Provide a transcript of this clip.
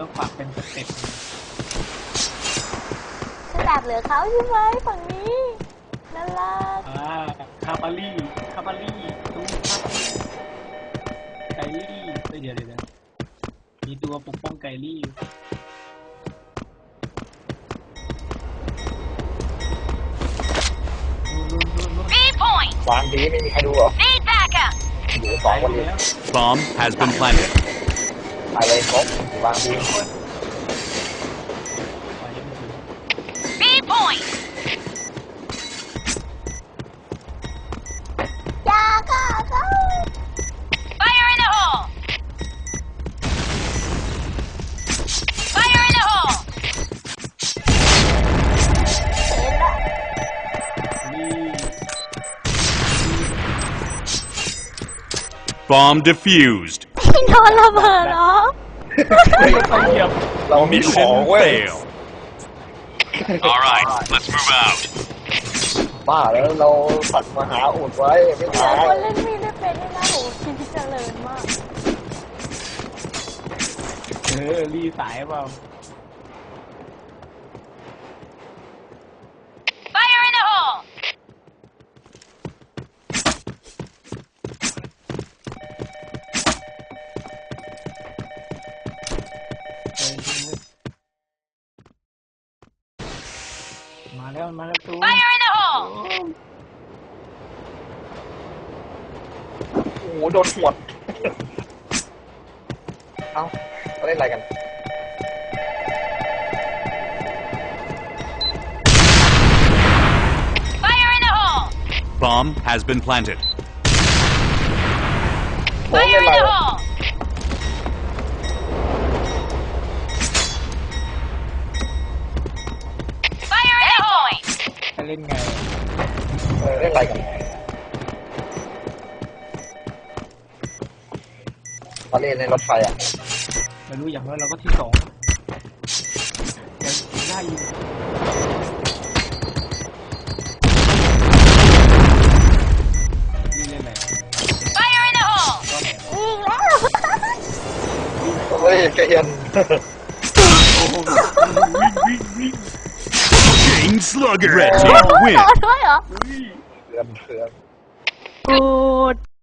ต้องปรับเป็นสเต็ปฉลาดเหลือเขาใช่ไหมฝั่งนี้น่ารักอ่าคาบาลี่คาบาลี่ตู้ไกลี่เอ้ยเดี๋ยวเดี๋ยวเดี๋ยวมีตัวปกป้องไกลี่อยู่นู่นนู่นนู่น B point. วางดีไม่มีใครดูเหรอ Need backup. อยู่สอตางยคนไปนี้แล้ว Bomb has been planted. Hay ahí B point. Yeah, go, go. Fire in the hole. Fire in the hole. Bomb defused. ไม่โดนระเบิดเหรอไม่ต้องเหยียบเรามีของ Mission เว้ย fail. All right, let's move out. บ้าแล้วเราสัตว์มาหาอุดไว้ไม่เดี๋ยตาวยคนเล่นมีดได้เป็นนี่นะโหชีวิตเจริญมาก เออรีสายเปล่า มาแล้วมาแล้วตู Fire in the hole. โอ้โหโดนหวดเอ้าเขาเล่นอะไรกัน Fire in the hole. Bomb has been planted. โอ้เล่ Fire น in อะไร the วะ hole. นไงเออเล่นอะไรกันเขาเล่นในรถไฟอะไม่รู้อย่างน้อยเราก็ที่สองยังได้อยู่นี่เล่นอะไร Fire in the hole. ก็แหนยิงแล้วเฮ้ยแกเย็น Chain Slugger. Red โด team น win. ด้วยเหรอเถื่อนเถื่อน กูด